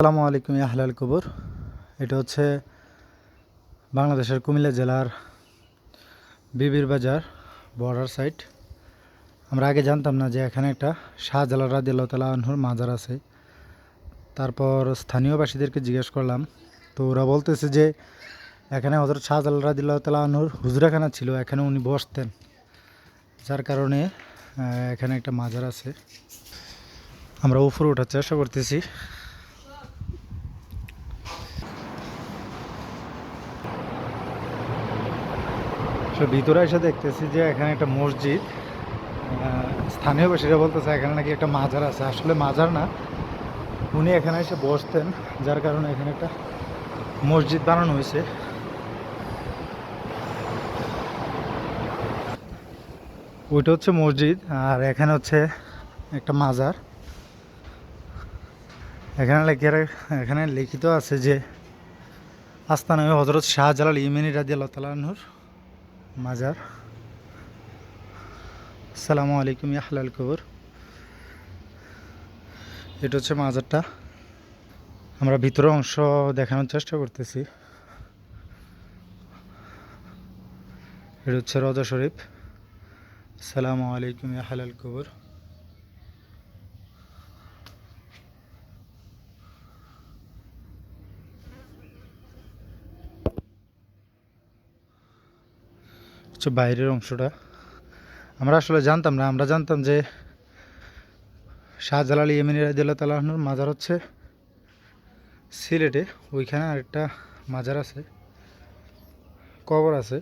আসসালামু আলাইকুম আহলাল কবর। এটা হচ্ছে বাংলাদেশের কুমিল্লা জেলার বিবির বাজার বর্ডার সাইড। আমরা আগে জানতাম না যে এখানে একটা শাহজালাল রাদিল্লাহ তালা আনহুর মাজার আছে। তারপর স্থানীয় বাসীদেরকে জিজ্ঞেস করলাম, তো ওরা বলতেছে যে এখানে হজরত শাহজালাল রাদিল্লাহ তালা আনহুর হুজরাখানা ছিল, এখানে উনি বসতেন। যার কারণে এখানে একটা মাজার আছে। আমরা উপরে ওঠার চেষ্টা করতেছি। তো ভিতরে এসে দেখতেছি যে এখানে একটা মসজিদ। স্থানীয় বাসীরা বলতেছে এখানে নাকি একটা মাজার আছে। আসলে মাজার না, উনি এখানে এসে বসতেন, যার কারণে এখানে একটা মসজিদ বানানো হয়েছে। ওইটা হচ্ছে মসজিদ, আর এখানে হচ্ছে একটা মাজার। এখানে লেখা এখানে লিখিত আছে যে, আস্তানা হজরত শাহজালাল ইমিনী রাজি আল্লাহ তালাহুর মাজার। আসসালামু আলাইকুম ইয়াহলাল কবর। এটা হচ্ছে মাজারটা। আমরা ভিতরের অংশ দেখানোর চেষ্টা করতেছি। এটা হচ্ছে রজা শরীফ। আসসালামু আলাইকুম ইয়াহলাল কবর। হচ্ছে বাইরের অংশটা। আমরা আসলে জানতাম না, আমরা জানতাম যে শাহজালাল ইয়েমিনী রাজিয়াল তালাহনুর মাজার হচ্ছে সিলেটে। ওইখানে আরেকটা মাজার আছে, কবর আছে।